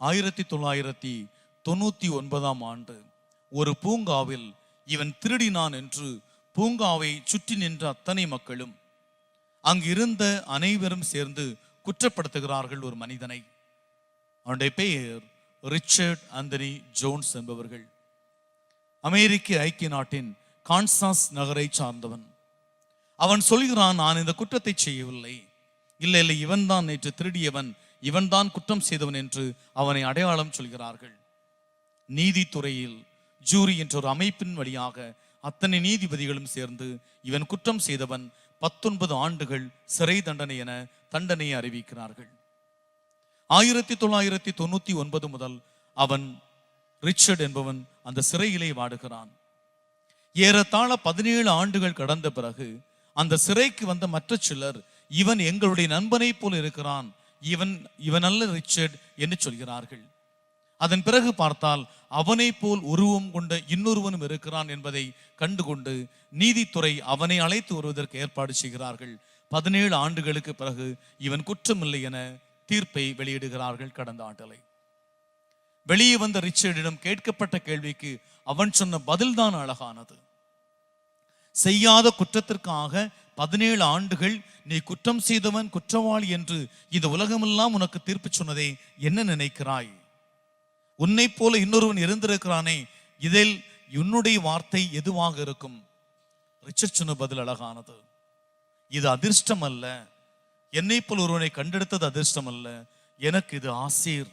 ஆயிரத்தி தொள்ளாயிரத்தி தொண்ணூத்தி ஒன்பதாம் ஆண்டு ஒரு பூங்காவில் இவன் திருடினான் என்று பூங்காவை சுற்றி நின்ற அத்தனை மக்களும் அங்கிருந்த அனைவரும் சேர்ந்து குற்றப்படுத்துகிறார்கள் ஒரு மனிதனை. அவனுடைய பெயர் ரிச்சர்ட் அந்தனி ஜோன்ஸ் என்பவர்கள். அமெரிக்க ஐக்கிய நாட்டின் கான்சாஸ் நகரை சார்ந்தவன். அவன் சொல்கிறான் நான் இந்த குற்றத்தை செய்யவில்லை. இல்லை இல்லை இவன்தான் நேற்று திருடியவன் இவன்தான் குற்றம் செய்தவன் என்று அவனை அடையாளம் சொல்கிறார்கள். நீதித்துறையில் ஜூரி என்ற ஒரு அமைப்பின் வழியாக அத்தனை நீதிபதிகளும் சேர்ந்து இவன் குற்றம் செய்தவன் பத்தொன்பது ஆண்டுகள் சிறை தண்டனை என தண்டனையை அறிவிக்கிறார்கள். ஆயிரத்தி தொள்ளாயிரத்தி தொண்ணூத்தி ஒன்பது முதல் அவன் ரிச்சர்ட் என்பவன் அந்த சிறையிலே வாடுகிறான். ஏறத்தாழ பதினேழு ஆண்டுகள் கடந்த பிறகு அந்த சிறைக்கு வந்த மற்ற சிலர் இவன் எங்களுடைய நண்பனைப் போல் இருக்கிறான். இவன் இவன் அல்ல ரிச்சர்ட் என்று சொல்கிறார்கள். அதன் பிறகு பார்த்தால் அவனை போல் உருவம் கொண்ட இன்னொருவனும் இருக்கிறான் என்பதை கண்டுகொண்டு நீதித்துறை அவனை அழைத்து வருவதற்கு ஏற்பாடு செய்கிறார்கள். பதினேழு ஆண்டுகளுக்கு பிறகு இவன் குற்றமில்லை என தீர்ப்பை வெளியிடுகிறார்கள் கடந்த ஆண்டலை வெளியே வந்த ரிச்சர்டிடம் கேட்கப்பட்ட கேள்விக்கு அவன் சொன்ன பதில்தான் அழகானது. செய்யாத குற்றத்திற்காக பதினேழு ஆண்டுகள் நீ குற்றம் செய்தவன் குற்றவாளி என்று இந்த உலகமெல்லாம் உனக்கு தீர்ப்பு சொன்னதே என்ன நினைக்கிறாய்? உன்னைப் போல இன்னொருவன் இருந்திருக்கிறானே இதில் உன்னுடைய வார்த்தை எதுவாக இருக்கும்? ரிச்சர்ட் சொன்ன பதில் அழகானது. இது அதிர்ஷ்டம் அல்ல என்னை போல் ஒருவனை கண்டெடுத்தது அதிர்ஷ்டம் அல்ல எனக்கு இது ஆசீர்.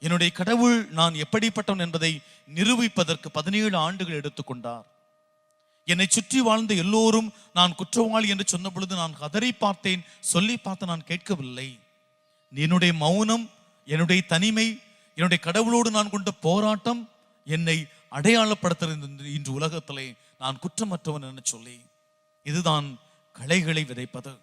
என்னுடைய கடவுள் நான் எப்படிப்பட்டவன் என்பதை நிரூபிப்பதற்கு பதினேழு ஆண்டுகள் எடுத்துக்கொண்டார். என்னை சுற்றி வாழ்ந்த எல்லோரும் நான் குற்றவாளி என்று சொன்ன பொழுது நான் கதறி பார்த்தேன் சொல்லி பார்த்து நான் கேட்கவில்லை. என்னுடைய மௌனம் என்னுடைய தனிமை என்னுடைய கடவுளோடு நான் கொண்ட போராட்டம் என்னை அடையாளப்படுத்துகிறது இன்று உலகத்திலே. நான் குற்றமற்றவன் என்று சொல்லி. இதுதான் களைகளை விதைப்பது.